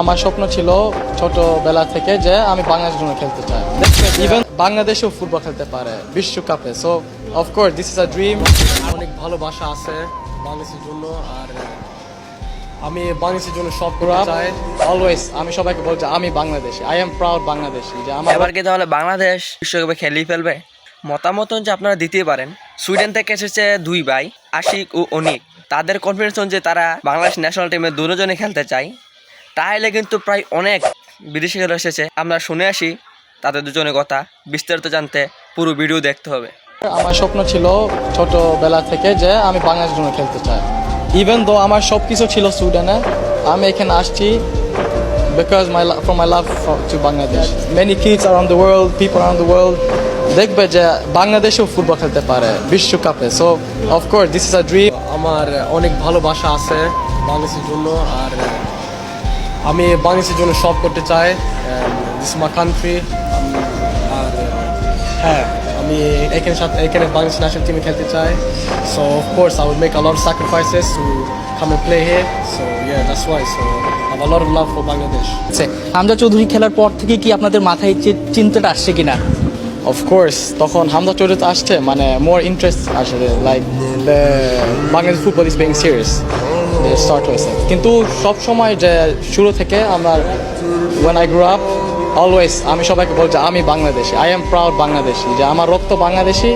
আমার স্বপ্ন ছিল ছোটবেলা থেকে যে আমি বাংলাদেশের জন্য খেলতে চাই। ইভেন বাংলাদেশেও ফুটবল খেলতে পারে বিশ্বকাপে। So of course this is a dream অনেক ভালোবাসা আছে বাংলাদেশের জন্য আর আমি বাংলাদেশের জন্য সব চাই। অলওয়েজ আমি সবাইকে বলছি আমি Bangladeshi. I am proud Bangladeshi যে আমার এবার কি তাহলে বাংলাদেশ বিশ্বকাপে খেলেই ফেলবে? মতামত যে আপনারা দিতে পারেন। সুইডেন থেকে এসেছে দুই ভাই আশিক ও অনিক। তাদের কনফিডেন্স যে তারা বাংলাদেশ ন্যাশনাল টিমে দুজনে খেলতে চায়। তাহলে কিন্তু প্রায় অনেক বিদেশি খেলা এসেছে। আমরা শুনে আসি তাদের দুজনের কথা বিস্তারিত জানতে পুরো ভিডিও দেখতে হবে। আমার স্বপ্ন ছিল ছোটবেলা থেকে যে আমি বাংলাদেশের জন্য খেলতে চাই। ইভেন দো আমার সব কিছু ছিল সুইডেনে আমি এখানে আসছি because my from my love to Bangladesh many kids around the world people around the world দেখবে যে বাংলাদেশেও ফুটবল খেলতে পারে বিশ্বকাপে। So of course this is a dream আমার অনেক ভালোবাসা আছে বাংলাদেশের জন্য আর আমি বাংলাদেশের জন্য সব করতে চাই দিস মাই কান্ট্রি আর হ্যাঁ আমি এখানে সাথে এখানে বাংলাদেশ ন্যাশনাল টিমে খেলতে চাই। So of course I will make a lot sacrifices to come and play here so yeah that's why so I lot of love for Bangladesh Hamza Chowdhury খেলার পর থেকে কি আপনাদের মাথায় চিন্তাটা আসছে কিনা? অফকোর্স তখন হামদা চৌধুরী তো আসছে মানে মোর ইন্টারেস্ট আসলে like Bangladesh football is being serious start হয়েছে কিন্তু সব সময় যে শুরু থেকে আমার when I grow up always আমি সবাইকে বলছি আমি Bangladeshi I am proud Bangladeshi, যে আমার রক্ত বাংলাদেশি।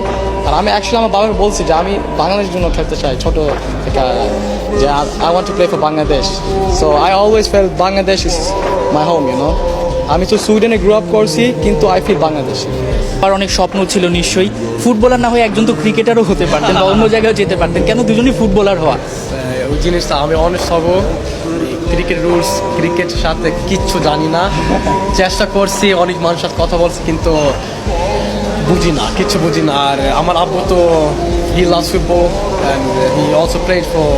আর আমি অ্যাকচুয়ালি আমার বাবাকে বলছি যে আমি বাংলাদেশের জন্য খেলতে চাই ছোট থেকে, যে I want to play for Bangladesh. So I always feel Bangladesh is my home you know আমি তো সুইডেনে গ্রো আপ করছি, কিন্তু আই ফিল বাংলাদেশি। আর অনেক স্বপ্ন ছিল নিশ্চয়ই। ফুটবলার না হয়ে একজন তো ক্রিকেটারও হতে পারতেন বা অন্য জায়গায় যেতে পারতেন। কেন দুজনই ফুটবলার হওয়া? জিনিসটা আমি অনেক সব ক্রিকেট রুলস ক্রিকেটের সাথে কিচ্ছু জানি না চেষ্টা করছি অনেক মানুষের সাথে কথা বলছি কিন্তু বুঝি না কিচ্ছু বুঝি না আর আমার আব্বু তো he loves football he also played for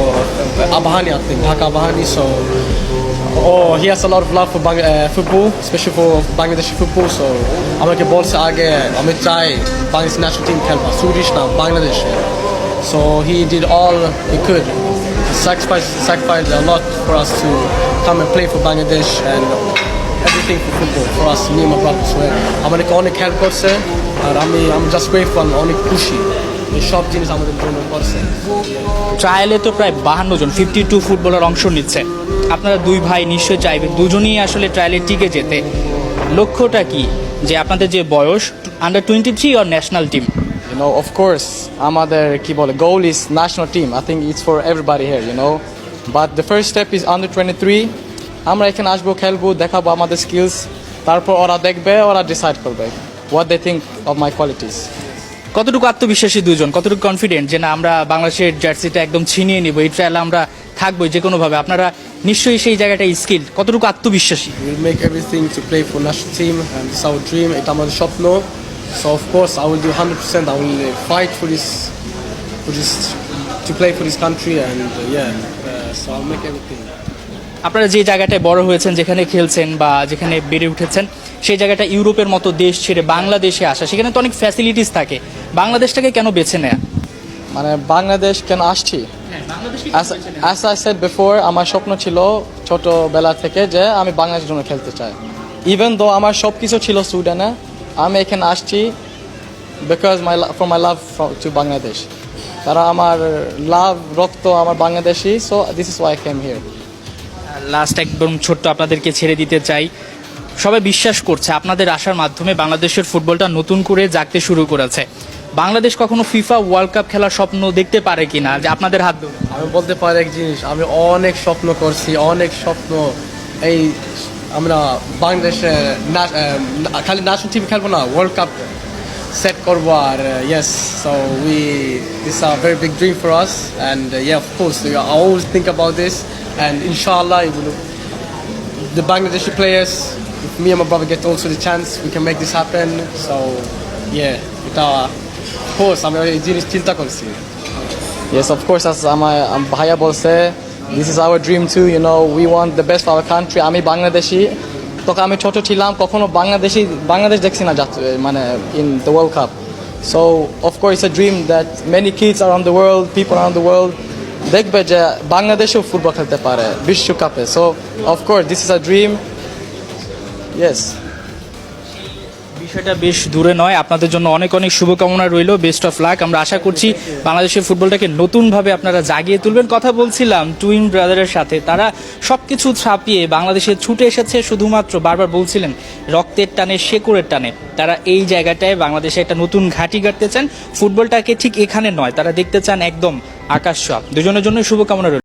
Abahani think Dhaka Abahani so lot of love for Bang- uh, football, especially for Bangladeshi football. So আমাকে বলছে আগে আমি চাই বাংলাদেশ ন্যাশনাল টিম খেলবা সুইডিশ না বাংলাদেশে so he did all he could. Sacrificed, sacrificed a lot for us to come and play for Bangladesh and everything for football for us, me and my brothers. So অনেক help করছে আর আমি আমি just grateful অনেক খুশি সব জিনিস আমাদের জন্য করছে ট্রায়ালে তো প্রায় বাহান্ন জন ফিফটি টু ফুটবলার অংশ নিচ্ছে। আপনারা দুই ভাই নিশ্চয়ই চাইবেন দুজনেই আসলে ট্রায়ালে টিকে যেতে। লক্ষ্যটা কি? যে আপনাদের যে বয়স under twenty three R national team You know, of course, আমাদের কি বলে goal is national team. I think it's for everybody here, you know. But the first step is under 23. আমরা এখানে আসব খেলব দেখাবো আমাদের স্কিলস তারপর ওরা দেখবে ওরা ডিসাইড করবে what they think of my qualities. কতটুকু আত্মবিশ্বাসী দুজন কতটুকু কনফিডেন্ট যে না আমরা বাংলাদেশের জার্সিটা একদম ছিনিয়ে নিব এই ট্রায়ালে আমরা থাকব যে কোনোভাবে আপনারা নিশ্চয়ই সেই জায়গাটা স্কিল কতটুকু আত্মবিশ্বাসী We will make everything to play for national team and it's dream. এটা আমাদের স্বপ্ন. So of course I will do 100%. I will uh, fight for this, for this, to play for this country and uh, yeah. Uh, so I'll make everything. আপনারা যে জায়গাটায় বড় হয়েছেন যেখানে খেলছেন বা যেখানে বেড়ে উঠেছেন সেই জায়গাটা ইউরোপের মতো দেশ ছেড়ে বাংলাদেশে আসা সেখানে তো অনেক ফ্যাসিলিটিস থাকে বাংলাদেশটাকে কেন বেছে নেয়া মানে বাংলাদেশ কেন আসছি I said আমার স্বপ্ন ছিল ছোটবেলা থেকে যে আমি বাংলাদেশের জন্য খেলতে চাই ইভেন দো আমার সব কিছু ছিল সুইডেনে আমি এখানে আসছি because my for my love to Bangladesh তারা আমার লাভ রক্ত আমার Bangladeshi so this is why came here last একদম ছোট্ট আপনাদেরকে ছেড়ে দিতে চাই। সবাই বিশ্বাস করছে আপনাদের আসার মাধ্যমে বাংলাদেশের ফুটবলটা নতুন করে জাগতে শুরু করেছে। বাংলাদেশ কখনো ফিফা ওয়ার্ল্ড কাপ খেলার স্বপ্ন দেখতে পারে কিনা? যে আপনাদের হাত ধরে। আমি বলতে পারি এক জিনিস আমি অনেক স্বপ্ন করছি অনেক স্বপ্ন এই আমরা বাংলাদেশে না- আহ, না- খালি ন্যাশনাল টিম খেলবো না ওয়ার্ল্ড কাপ সেট করবো আর yes so we this are very big dream for us and yeah of course I always think about this and ইনশাআল্লাহ the Bangladeshi players, if me and my brother get also the chance, we can make this happen. So, yeah, এটা of course আমি এই জিনিস চিন্তা করছি Yes, of course, as আমার আম- ভাইয়া বলছে this is our dream too, you know, we want the best for our country. আমি বাংলাদেশি তখন আমি ছোট ছিলাম কখনো বাংলাদেশি বাংলাদেশ দেখছি না মানে the World Cup. So, of course, it's a dream that many kids around the world, people around the world দেখবে যে বাংলাদেশেও ফুটবল খেলতে পারে বিশ্বকাপে so of course this is a dream yes বিষয়টা বেশ দূরে নয়। আপনাদের জন্য অনেক অনেক শুভকামনা রইল। বেস্ট অফ লাক আমরা আশা করছি বাংলাদেশের ফুটবলটাকে নতুনভাবে আপনারা জাগিয়ে তুলবেন। কথা বলছিলাম টুইন ব্রাদারের সাথে। তারা সব কিছু ছাপিয়ে বাংলাদেশে ছুটে এসেছে। শুধুমাত্র বারবার বলছিলেন, রক্তের টানে, শেকড়ের টানে। তারা এই জায়গাটায় বাংলাদেশে একটা নতুন ঘাঁটি গাড়তে চান ফুটবলটাকে ঠিক এখানে নয়। তারা দেখতে চান একদম আকাশ ছোঁয়া। দুজনের জন্য শুভকামনা রইল।